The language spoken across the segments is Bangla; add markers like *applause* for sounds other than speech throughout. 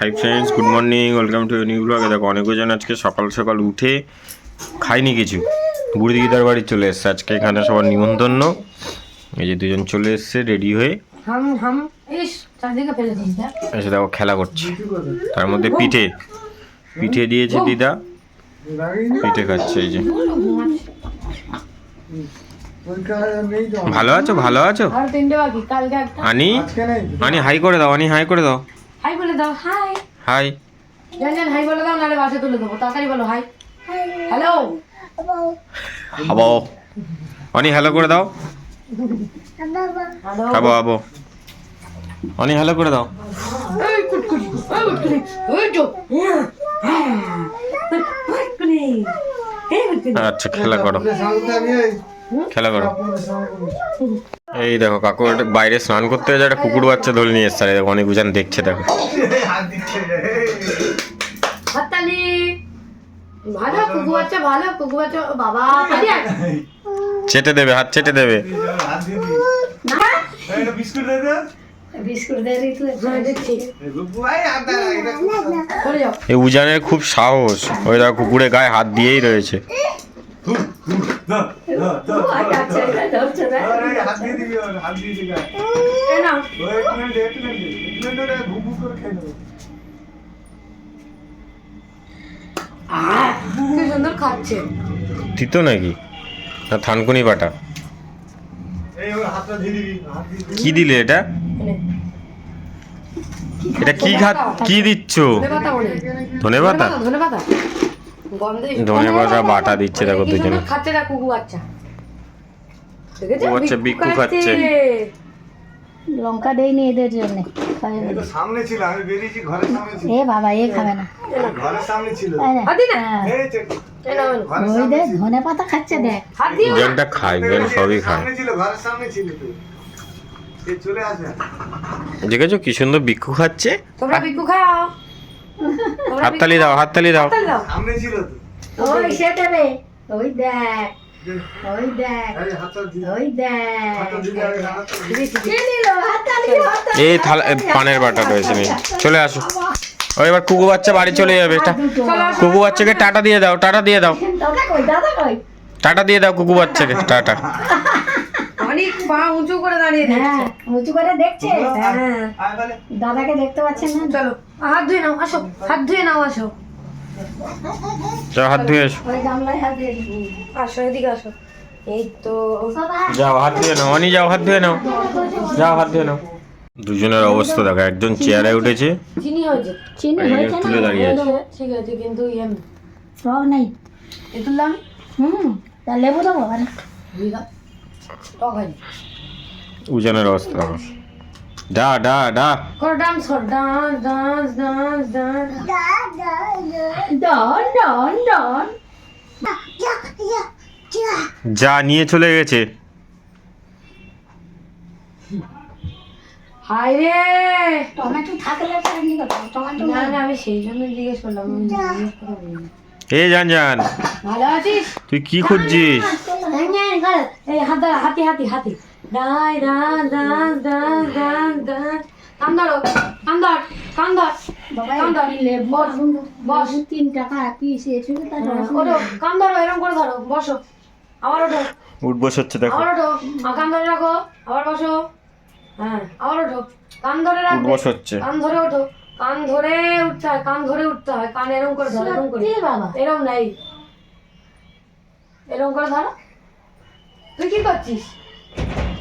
Hi friends good morning welcome to new ব্লগে দেখো অনেকজন আজকে সকাল সকাল উঠে খাইনি কিছু। বুড়ি দিদার বাড়ি চলে এসছে। আজকে এখানে সবার নিমন্ত্রণ। এই যে দুজন চলে এসছে রেডি হয়ে। এসে দেখো খেলা করছে। তার মধ্যে পিঠে। পিঠে দিয়েছে দিদা। পিঠে খাচ্ছে এই যে। ভালো আছো? ভালো আছো? আনি? আনি হাই করে দাও আনি হাই করে দাও। হাই বলে দাও হাই। হাই। জান জান হাই বলে দাও নাহলে বাসে তুলে দেবো। তাড়াতাড়ি বলো হাই। হ্যালো আবো অনি হ্যালো করে দাও। হ্যালো আবো আবো অনি হ্যালো করে দাও। এই কুটকুনি এই তো। এই কুটকুনি আচ্ছা খেলা করো। খেলা করো। এই দেখো কাকু একটা বাইরে স্নান করতে গেছে একটা কুকুর বাচ্চা ধরে নিয়ে এসছে। দেখো অনেক উজান দেখছে দেখো। ভালো কুকু বাচ্চা ভালো কুকু বাচ্চা বাবা চেটে দেবে হাত চেটে দেবে। বিস্কুট দে দে। হ্যাঁ যাও। এই উজানের খুব সাহস। ওই দেখো কুকুরের গায়ে হাত দিয়েই রয়েছে। তিতো নাকি? না, থানকুনি দিবি কি দিলে এটা? এটা কি খা কি দিচ্ছ? ধনে পাতা। ধনে পাতা। গন্ধে ধনে পাতা বাটা দিচ্ছে দেখো দুজনে। খাচ্ছে না কুকু বাচ্চা। দেখেছ? বাচ্চা বিক্কু খাচ্ছে। লঙ্কা দেয়নি এদের জন্য। সামনে ছিল আমি বেরিয়েছি ঘরের সামনে ছিল এ বাবা এ খাবে না। ঘরের সামনে ছিল। তাই না? হ্যাঁ। এই ওই ছিল। ধনে পাতা খাচ্ছে দেখ। উজানটা খায় উজান সবই খায়। সামনে ছিল ঘরের সামনে ছিল তো। এই চলে আসবে। দেখেছ কি সুন্দর বিক্ষু খাচ্ছে? তোমরা বিকু খাও। তোমরা হাততালি দাও হাততালি দাও। সামনে ছিল তো। ওই সে দেবে ওই দেখ ওই দেখ এই ওই দেখ। থালা পানের বাটা রয়েছে নি চলে আসো। ও এবার কুকু বাচ্চা বাড়ি চলে যাবে। টা- কুকু বাচ্চাকে টাটা দিয়ে দাও টাটা দিয়ে দাও। দাদা কই দাদা কই? টাটা দিয়ে দাও কুকু বাচ্চাকে টাটা। অনেক পা উঁচু করে দাঁড়িয়ে হ্যাঁ দেখছে। উঁচু করে দেখছে। হ্যাঁ দাদাকে দেখতে পাচ্ছেন না? চলো। হাত ধুয়ে নাও আসো হাত ধুয়ে নাও আসো। যাও হাত ধুয়ে আসো। এদিকে আসো। এই তো যাও হাত ধুয়ে নাও অনি যাও হাত ধুয়ে নাও। যাও হাত ধুয়ে নাও। দুজনের অবস্থা দেখো একজন চেয়ারে উঠেছে। চিনি হয়েছে। চিনি হয়েছে তুলে দাঁড়িয়ে আছে। ঠিক আছে কিন্তু ইয়ে টক নাই। এ তুললাম হুম তা লেবু উজানের অবস্থা দেখো। ডা ডা ডা করো ডান্স কর ডান্স ডান্স ডান্স ডান্স ডন ডন ডন যা নিয়ে চলে গেছে হাই রে টমেটো থাকলে টমেটো না না আমি সেই জন্য জিজ্ঞেস করলাম। এ জান জান ভালো আছিস তুই কি খুঁজছিস হাত হাতি হাতি die dance dance dance dance dance কান ধরো কান ধর কান ধর কান ধর। বস। বস তিন টাকা পিস এসে তার ওঠো কান ধরো এরকম করে ধরো বসো। আবার ওঠো। উঠবস হচ্ছে দেখো। আবার ওঠো। কান ধরে রাখো আবার বসো। হ্যাঁ আবার ওঠো। কান ধরে রাখবে উঠবস হচ্ছে। কান ধরে ওঠো। কান ধরে উঠতে হয় কান ধরে উঠতে হয়। কান এরকম করে ধরো এরকম করে। বাবা। এরকম নাই। এরকম করে ধরো। তুই কি করছিস?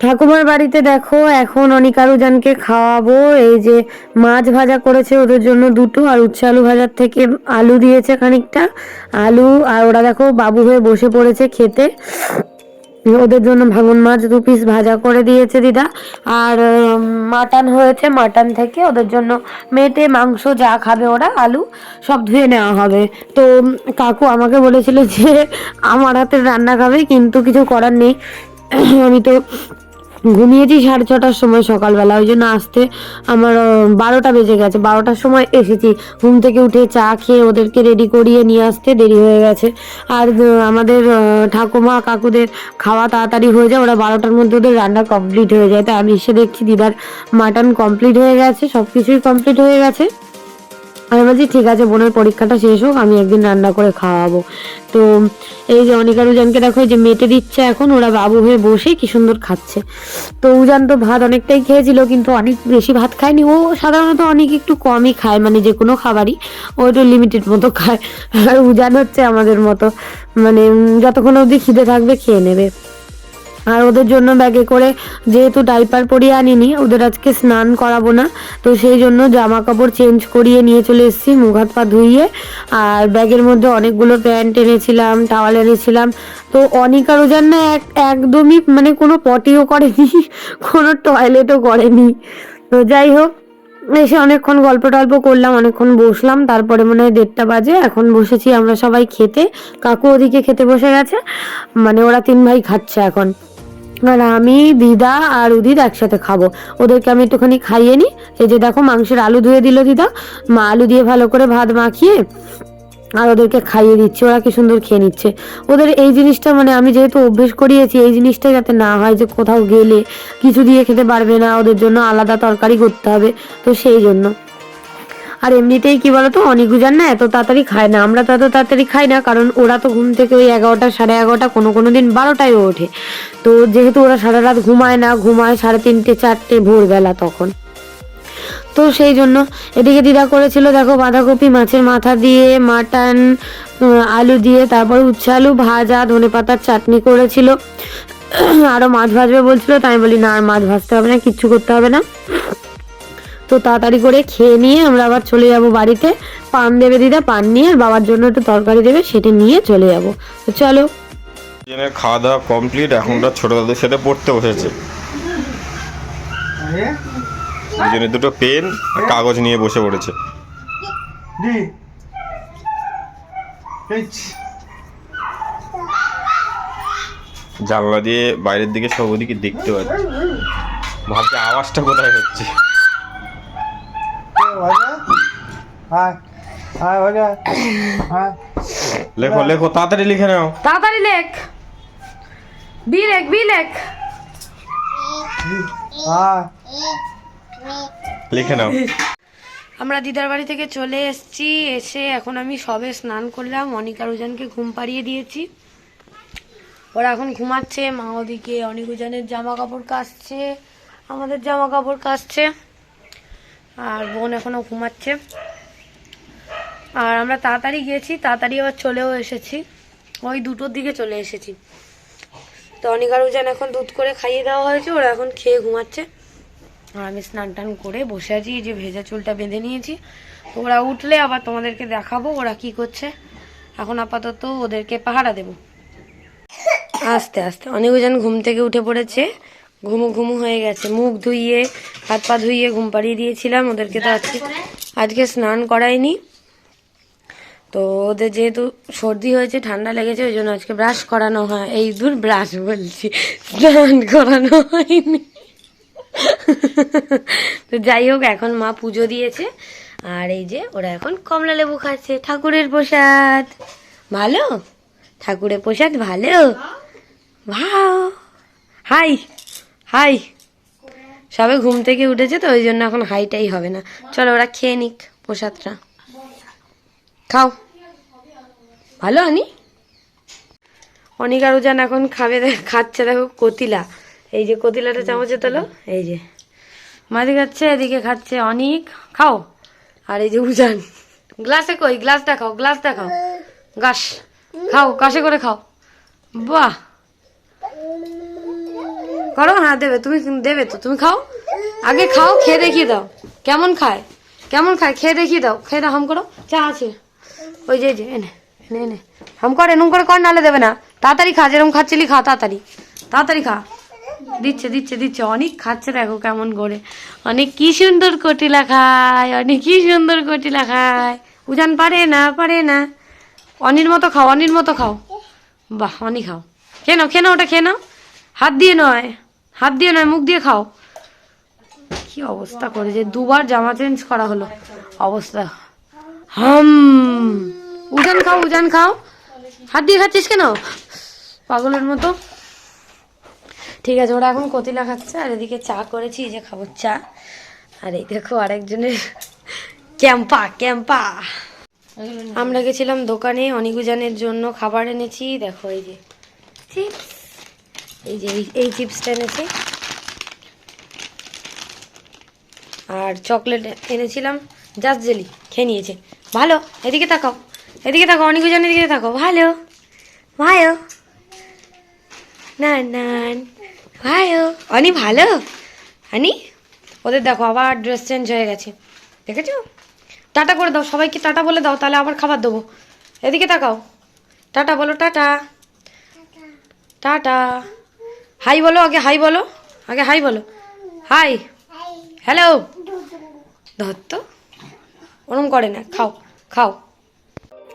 ঠাকুমার বাড়িতে দেখো, এখন অনিকারুজানকে খাওয়াবো। এই যে মাছ ভাজা করেছে ওদের জন্য দুটো, আর উচ্ছে আলু ভাজার থেকে আলু দিয়েছে খানিকটা। আলু, আর ওরা দেখো বাবু হয়ে বসে পড়েছে খেতে। ওদের জন্য ভাঙন মাছ দু পিস ভাজা করে দিয়েছে দিদা। আর মাটন হয়েছে, মাটন থেকে ওদের জন্য মেটে, মাংস যা খাবে ওরা, আলু সব ধুয়ে নেওয়া হবে। তো কাকু আমাকে বলেছিল যে, আমার হাতের রান্না খাবে, কিন্তু কিছু করার নেই। আমি তো ঘুমিয়েছি সাড়ে ছটার সময় সকালবেলা, ওই জন্য আসতে আমার বারোটা বেজে গেছে। বারোটার সময় এসেছি। ঘুম থেকে উঠে চা খেয়ে ওদেরকে রেডি করিয়ে নিয়ে আসতে দেরি হয়ে গেছে। আর আমাদের ঠাকুমা, কাকুদের খাওয়া তাড়াতাড়ি হয়ে যায়, ওরা বারোটার মধ্যে ওদের রান্না কমপ্লিট হয়ে যায়। তাই আমি এসে দেখছি, দিদার মাটন কমপ্লিট হয়ে গেছে সব কিছুই কমপ্লিট হয়ে গেছে। আমি বলছি, ঠিক আছে, বোনের পরীক্ষাটা শেষ হোক, আমি একদিন রান্না করে খাওয়াবো। তো এই যে অনিকা উজানকে দেখো যে মেটে দিচ্ছে এখন, ওরা বাবু হয়ে বসে কি সুন্দর খাচ্ছে। তো উজান তো ভাত অনেকটাই খেয়েছিল, কিন্তু অনেক বেশি ভাত খায়নি। ও সাধারণত অনেক একটু কমই খায় মানে যে কোনো খাবারই। ও একটু লিমিটেড মতো খায়। আর উজান হচ্ছে আমাদের মতো মানে যতক্ষণ অবধি খিদে থাকবে, খেয়ে নেবে। আর ওদের জন্য ব্যাগে করে যেহেতু ডাইপার পরিয়ে আনিনি, ওদের আজকে স্নান করাবো না, তো সেই জন্য জামা কাপড় চেঞ্জ করিয়ে নিয়ে চলে এসেছি, মুখ হাত পা ধুইয়ে। আর ব্যাগের মধ্যে অনেকগুলো প্যান্ট এনেছিলাম টাওয়াল এনেছিলাম, তো অনিকা রোজান না এক, একদমই মানে কোনো পটিও করেনি, *laughs* কোনো টয়লেটও করেনি। তো যাই হোক এসে অনেকক্ষণ গল্প টল্প করলাম, অনেকক্ষণ বসলাম, তারপরে মনে হয় দেড়টা বাজে, এখন বসেছি আমরা সবাই খেতে। কাকু ওদিকে খেতে বসে গেছে মানে ওরা তিন ভাই খাচ্ছে এখন। আর আমি, দিদা আর উদিত একসাথে খাব। ওদেরকে আমি একটুখানি খাইয়ে নিই। এই যে দেখো মাংসের আলু ধুয়ে দিল দিদা। মা আলু দিয়ে ভালো করে ভাত মাখিয়ে আর ওদেরকে খাইয়ে দিচ্ছে, ওরা কি সুন্দর খেয়ে নিচ্ছে। ওদের এই জিনিসটা মানে আমি যেহেতু অভ্যেস করিয়েছি, এই জিনিসটা যাতে না হয় যে কোথাও গেলে কিছু দিয়ে খেতে পারবে না, ওদের জন্য আলাদা তরকারি করতে হবে, তো সেই জন্য। আর এমনিতেই কি বলতো অনিকুজান না এত তাড়াতাড়ি খায় না, আমরা তো এত তাড়াতাড়ি খাই না, কারণ ওরা তো ঘুম থেকে ওই এগারোটা, সাড়ে এগারোটা, কোনো কোনো দিন বারোটায় ওঠে। তো যেহেতু ওরা সারা রাত ঘুমায় না, ঘুমায় সাড়ে তিনটে, চারটে ভোরবেলা তখন। তো সেই জন্য এদিকে দিদা করেছিল দেখো বাঁধাকপি মাছের মাথা দিয়ে মাটন আলু দিয়ে তারপর উচ্ছে আলু ভাজা ধনে পাতার চাটনি করেছিল। *clears throat* আরও মাছ ভাজবে বলছিল তাই বলি না আর মাছ ভাজতে হবে না কিচ্ছু করতে হবে না। তো তাড়াতাড়ি করে খেয়ে নিয়ে আমরা আবার চলে যাব বাড়িতে। পান দেবে দিদা পান নিয়ে আর বাবার জন্য একটু তরকারি দেবে সেটা নিয়ে চলে যাব। তো চলো। খাওয়া দাওয়া কমপ্লিট এখন ছোট দাদুর সাথে পড়তে বসেছে। দুজনে দুটো পেন আর কাগজ নিয়ে বসে পড়েছে। জানলা দিয়ে বাইরের দিকে সব ওদিকে দেখতে পাচ্ছি। ভাবছি আওয়াজটা কোথায় হচ্ছে? হাই ওজা হাই লেখো লেখো তাড়াতাড়ি লিখে নাও। তাড়াতাড়ি লেখ। বি লেখ বি লেখ। হাই লিখে নাও। আমরা দিদার বাড়ি থেকে চলে এসেছি, এসে এখন আমি সবে স্নান করলাম। অনিকা রুজানকে ঘুম পাড়িয়ে দিয়েছি। ওরা এখন ঘুমাচ্ছে, মা ওদিকে অনিক উজানের জামা কাপড় কাচছে, আমাদের জামা কাপড় কাচছে, আর বোন এখনও ঘুমাচ্ছে। আর আমরা তাড়াতাড়ি গিয়েছি, তাড়াতাড়ি আবার চলেও এসেছি। ওই দুটোর দিকে চলে এসেছি। তো অনিকা রুজান এখন দুধ করে খাইয়ে দেওয়া হয়েছে, ওরা এখন খেয়ে ঘুমাচ্ছে। আর আমি স্নান টান করে বসে আছি, এই যে ভেজা চুলটা বেঁধে নিয়েছি। ওরা উঠলে আবার তোমাদেরকে দেখাবো ওরা কি করছে। এখন আপাতত ওদেরকে পাহারা দেব। আস্তে আস্তে। অনেকজন ঘুম থেকে উঠে পড়েছে। ঘুমু ঘুমু হয়ে গেছে। মুখ ধুইয়ে, হাত পা ধুইয়ে ঘুম পাড়িয়ে দিয়েছিলাম ওদেরকে তো আজকে আজকে স্নান করাইনি তো ওদের যেহেতু সর্দি হয়েছে, ঠান্ডা লেগেছে, ওই জন্য আজকে ব্রাশ করানো হয় এই দূর ব্রাশ বলছি। স্নান করানো হয়নি। তো যাই হোক, এখন মা পুজো দিয়েছে। আর এই যে ওরা এখন কমলা লেবু খাচ্ছে, ঠাকুরের প্রসাদ। ভালো? ঠাকুরের প্রসাদ ভালো? ভাও। Hi hi. সবে ঘুম থেকে উঠেছে তো, ওই জন্য এখন হাইটাই হবে না। চলো ওরা খেয়ে নিক প্রসাদটা। খাও। ভালো আনি অনিকা রুজান এখন খাবে, খাচ্ছে দেখো, কতিলা। এই যে কতিলাটা চামচে তোলো, এই যে। মাদি খাচ্ছে এদিকে খাচ্ছে অনেক। খাও। আর এই যে উজান। গ্লাসে কই? গ্লাসটা খাও গ্লাসটা খাও। গাছ খাও কাশে করে খাও। বাহ। করো হ্যাঁ দেবে, তুমি দেবে তো, তুমি খাও। আগে খাও, খেয়ে দেখিয়ে দাও। কেমন খায়? কেমন খায়? খেয়ে দেখিয়ে দাও। খেয়ে দাও, হাম করো। চা আছে। ওই যে যে, এনে এনে এনে। হাম কর, এরম করে কর নালে দেবে না। তাড়াতাড়ি খা যেরকম খাচ্ছিলি খা, তাড়াতাড়ি। তাড়াতাড়ি খা। দিচ্ছে দিচ্ছে দিচ্ছে। অনেক খাচ্ছে দেখো কেমন করে। অনেক কি সুন্দর কটিলা খায়, অনেক কি সুন্দর কটিলা খায়। উজান পারে না পারে না। অনির মতো খাও, অনির মতো খাও। বাহ, অনি খাও। খেয়ে নাও ওটা খেয়ে হাত দিয়ে নয়, হাত দিয়ে নয়, মুখ দিয়ে খাও। কি অবস্থা করে যে দুবার জামা চেঞ্জ করা হলো। অবস্থা। হাম। উজান খাও উজান খাও। হাত দিয়ে খাচ্ছিস কেন? পাগলের মতো। ঠিক আছে, ওরা এখন কতিলা খাচ্ছে আর এদিকে চা করেছি যে খাব চা। আর এই দেখো আরেকজনের ক্যাম্পা ক্যাম্পা। আমরা গেছিলাম দোকানে অনিকুজানের জন্য খাবার এনেছি, দেখো এই যে চিপস। এই যে এই- চিপসটা এনেছি। আর চকলেট এনেছিলাম, জাস্ট জেলি, খেয়ে নিয়েছে। ভালো, এদিকে তাকাও এদিকে তাকাও অনিকুজান এদিকে তাকাও, ভালো ভালো। না না ভালো অনি ভালো? আনি ওদের দেখো আবার ড্রেস চেঞ্জ হয়ে গেছে। দেখেছ? টাটা করে দাও সবাইকে টাটা বলে দাও তাহলে আবার খাবার দেবো। এদিকে তাকাও। টাটা বলো টাটা। টাটা। হাই বলো আগে হাই বলো। আগে হাই বলো। হাই। হ্যালো। ধর তো। ওরম করে না খাও খাও।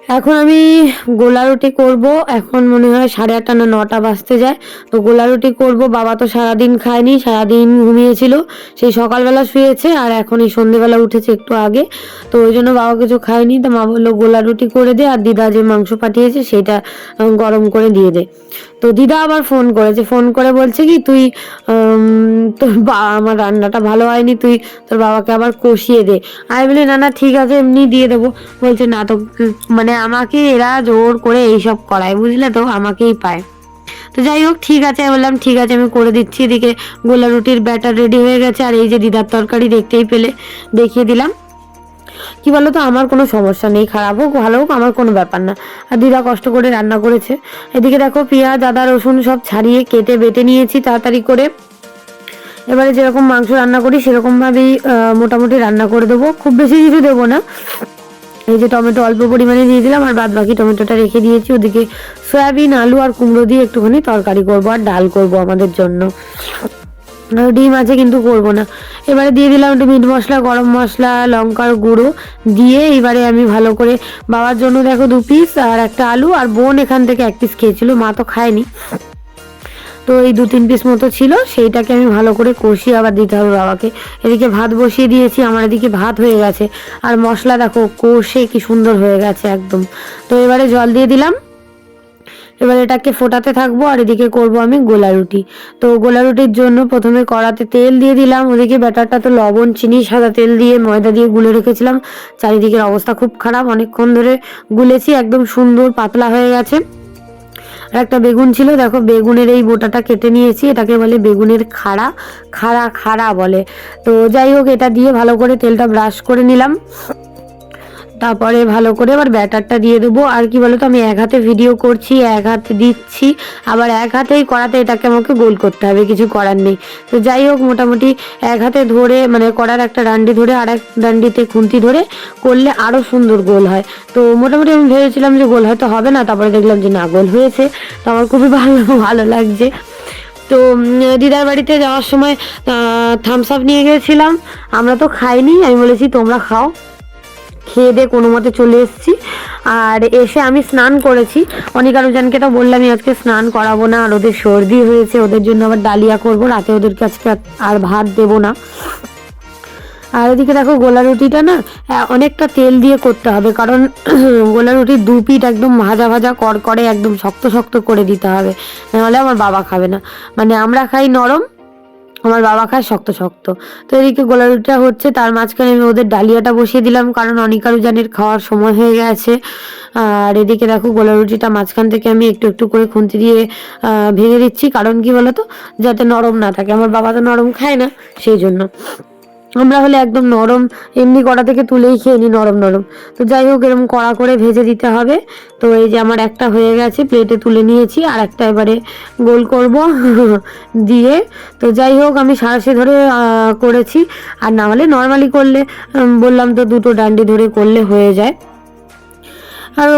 এখন আমি গোলা রুটি করব। এখন মনে হয় সাড়ে আটটা না নটা বাজতে যায়। তো গোলা রুটি করব। বাবা তো সারাদিন খায়নি, সারাদিন ঘুমিয়েছিল। সেই সকালবেলা শুয়েছে আর এখন এই সন্ধেবেলা উঠেছে একটু আগে। তো ওই জন্য বাবা কিছু খায়নি। তো মা বলল, গোলা রুটি করে দে আর দিদা যে মাংস পাঠিয়েছে সেটা গরম করে দিয়ে দে। তো দিদা আবার ফোন করেছে। ফোন করে বলছে কি, তুই তোর বা, আমার রান্নাটা ভালো হয়নি, তুই তোর বাবাকে আবার কষিয়ে দে। আমি বলি, না না, ঠিক আছে এমনি দিয়ে দেবো। বলছে, না, তো কি- মানে আমাকে এরা জোর করে এইসব করায়, বুঝলে তো? আমাকেই পায়। তো যাই হোক, ঠিক আছে বললাম, ঠিক আছে, আমি করে দিচ্ছি। এদিকে গোলা রুটির ব্যাটার রেডি হয়ে গেছে, আর এই যে দিদার তরকারি দেখতেই পেলে, দেখিয়ে দিলাম। কি বলো তো আমার কোনো সমস্যা নেই, খারাপ হোক, ভালো হোক, আমার কোনো ব্যাপার না। আর দিদা কষ্ট করে রান্না করেছে। এদিকে দেখো, পেঁয়াজ, আদা, রসুন সব ছাড়িয়ে কেটে বেটে নিয়েছি তাড়াতাড়ি করে। এবারে যেরকম মাংস রান্না করি, সেরকমভাবেই মোটামুটি রান্না করে দেবো। খুব বেশি কিছু দেবো না। এই যে টমেটো অল্প পরিমাণে দিয়ে দিলাম, আর বাদ বাকি টমেটোটা রেখে দিয়েছি। ওদিকে সয়াবিন, আলু আর কুমড়ো দিয়ে একটুখানি তরকারি করব আর ডাল করব আমাদের জন্য। ডিম আছে কিন্তু করব না। এবারে দিয়ে দিলাম একটু মিট মশলা, গরম মশলা, লঙ্কার গুঁড়ো দিয়ে এবারে আমি ভালো করে বাবার জন্য দেখো দু পিস আর একটা আলু আর বোন এখান থেকে এক পিস খেয়েছিল, মা তো খায়নি। তো এই দু তিন পিস মতো ছিল, সেইটাকে আমি ভালো করে কষিয়ে আবার দিতে হবে বাবাকে। এদিকে ভাত বসিয়ে দিয়েছি, আমার এদিকে ভাত হয়ে গেছে। আর মশলা দেখো, কষে কি সুন্দর হয়ে গেছে একদম। তো এবারে জল দিয়ে দিলাম। এবার এটাকে ফোটাতে থাকব, আর এদিকে করব আমি গোলা রুটি। তো গোলা রুটির জন্য প্রথমে কড়াতে তেল দিয়ে দিলাম, ওদিকে ব্যাটারটা তো লবণ, চিনি, সাদা তেল দিয়ে ময়দা দিয়ে গুলে রেখেছিলাম। চারিদিকের অবস্থা খুব খারাপ, অনেকক্ষণ ধরে গুলেছি, একদম সুন্দর পাতলা হয়ে গেছে। একটা বেগুন ছিল, দেখো বেগুনের এই বোটাটা কেটে নিয়েছি, এটাকে বলে বেগুনের খাড়া খাড়া খাড়া বলে। তো যাই হোক, এটা দিয়ে ভালো করে তেলটা ব্রাশ করে নিলাম। তারপরে ভালো করে এবার ব্যাটারটা দিয়ে দেবো। আর কি বলতো, আমি এক হাতে ভিডিও করছি, এক হাতে দিচ্ছি। আবার এক হাতেই করাতে এটাকে আমাকে গোল করতে হবে, কিছু করার নেই। তো যাই হোক, মোটামুটি এক হাতে ধরে মানে করার একটা ডান্ডি ধরে, আর এক ডান্ডিতে খুন্তি ধরে করলে আরও সুন্দর গোল হয়। তো মোটামুটি আমি ভেবেছিলাম যে গোল হয়তো হবে না, তারপরে দেখলাম যে না, গোল হয়েছে। তো আমার খুবই ভালো ভালো লাগছে। তো দিদার বাড়িতে যাওয়ার সময় থামস আপ নিয়ে গিয়েছিলাম আমরা তো খাইনি, আমি বলেছি তোমরা খাও। খেয়ে দিয়ে কোনো মতে চলে এসেছি। আর এসে আমি স্নান করেছি। অনেক আরোজনকে তো বললামই, আজকে স্নান করাবো না, আর ওদের সর্দি হয়েছে, ওদের জন্য আবার ডালিয়া করব, রাতে ওদেরকে আজকে আর- আর ভাত দেবো না। আর এদিকে দেখো গোলা রুটিটা না অনেকটা তেল দিয়ে করতে হবে, কারণ *clears throat* গোলা রুটির দু পিঠ একদম ভাজা ভাজা কর করে একদম শক্ত শক্ত করে দিতে হবে, নাহলে আমার বাবা খাবে না। মানে আমরা খাই নরম আমার বাবা খায় শক্ত শক্ত। তো এদিকে গোলা রুটিটা হচ্ছে, তার মাঝখানে আমি ওদের ডালিয়াটা বসিয়ে দিলাম, কারণ অনিকারু জানের খাওয়ার সময় হয়ে গেছে। আর এদিকে দেখো গোলা রুটিটা মাঝখান থেকে আমি একটু একটু করে খুন্তি দিয়ে ভেঙে দিচ্ছি। কারণ কি বলতো? যাতে নরম না থাকে। আমার বাবা তো নরম খায় না, সেই জন্য। আমরা হলে একদম নরম, এমনি কড়া থেকে তুলেই খেয়ে নিই নরম নরম। তো যাই হোক, এরকম কড়া করে ভেজে দিতে হবে। তো এই যে আমার একটা হয়ে গেছে প্লেটে তুলে নিয়েছি, আর একটা এবারে গোল করব *laughs* দিয়ে। তো যাই হোক, আমি সারাশে ধরে করেছি। আর না হলে নর্মালি করলে বললাম তো দুটো ডান্ডি ধরে করলে হয়ে যায়। আর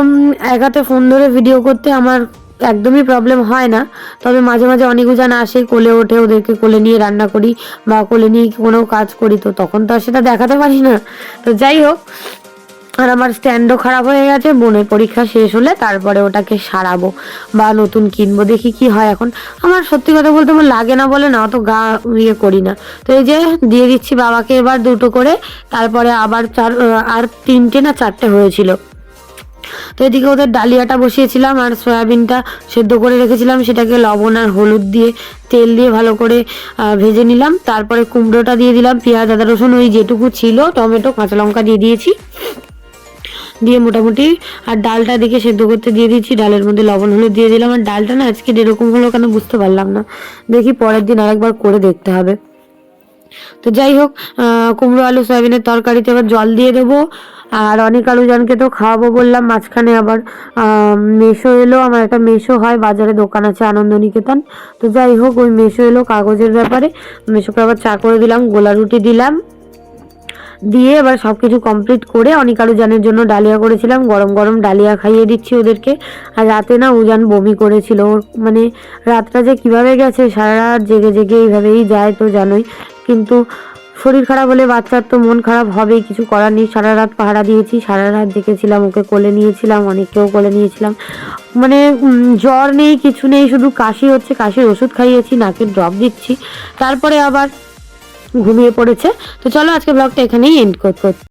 এক হাতে ফোন ধরে ভিডিও করতে আমার একদমই প্রবলেম হয় না। তবে মাঝে মাঝে অনেক উজান আসে, কোলে ওঠে, ওদেরকে কোলে নিয়ে রান্না করি বা কোলে নিয়ে কোনো কাজ করি, তো তখন তো আর সেটা দেখাতে পারি না। তো যাই হোক, আর আমার স্ট্যান্ডও খারাপ হয়ে গেছে, বোনের পরীক্ষা শেষ হলে তারপরে ওটাকে সারাবো বা নতুন কিনবো, দেখি কি হয় এখন। আমার সত্যি কথা বলতে আমার লাগে না বলে না, অত গা ইয়ে করি না। তো এই যে দিয়ে দিচ্ছি বাবাকে এবার দুটো করে, তারপরে আবার চার আর তিনটে না চারটে হয়েছিল। তো এদিকে ওদের ডালিয়াটা বসিয়েছিলাম আর সয়াবিনটা সেদ্ধ করে রেখেছিলাম। সেটাকে লবণ আর হলুদ দিয়ে তেল দিয়ে ভালো করে ভেজে নিলাম। তারপরে কুমড়োটা দিয়ে দিলাম, পেঁয়াজ, আদা, রসুন, ওই যেটুকু ছিল, টমেটো, কাঁচা লঙ্কা দিয়ে দিয়েছি। দিয়ে মোটামুটি, আর ডালটা দিকে সেদ্ধ করতে দিয়ে দিয়েছি। ডালের মধ্যে লবণ, হলুদ দিয়ে দিলাম। আর ডালটা না আজকে এরকম হলো কেন বুঝতে পারলাম না। দেখি পরের দিন আরেকবার করে দেখতে হবে। তো যাই হোক কুমড়ো আলু, সয়াবিনের তরকারিতে এবার জল দিয়ে দেবো। আর অনেক আলুজনকে তো খাওয়াবো বললাম, মাঝখানে আবার মেশো এলো, আমার একটা মেশো হয়, বাজারে দোকান আছে আনন্দ নিকেতন তো যাই হোক, ওই মেশো এলো কাগজের ব্যাপারে। মেশোকে আবার চা করে দিলাম, গোলা রুটি দিলাম। দিয়ে এবার সব কিছু কমপ্লিট করে অনেক আলুজানের জন্য ডালিয়া করেছিলাম, গরম গরম ডালিয়া খাইয়ে দিচ্ছি ওদেরকে। আর রাতে না উজান বমি করেছিল, ওর মানে রাতটা যে কীভাবে গেছে, সারা রাত জেগে জেগে এইভাবেই যায় তো জানোই। কিন্তু শরীর খারাপ হলে বাচ্চার তো মন খারাপ হবেই, কিছু করার নেই। সারা রাত পাহারা দিয়েছি, সারা রাত দেখেছিলাম, ওকে কোলে নিয়েছিলাম, অনেককেও কোলে নিয়েছিলাম। মানে জ্বর নেই, কিছু নেই, শুধু কাশি হচ্ছে, কাশির ওষুধ খাইয়েছি, নাকের ড্রপ দিচ্ছি। তারপরে আবার ঘুমিয়ে পড়েছে। তো চলো আজকে ব্লগটা এখানেই এন্ড করতে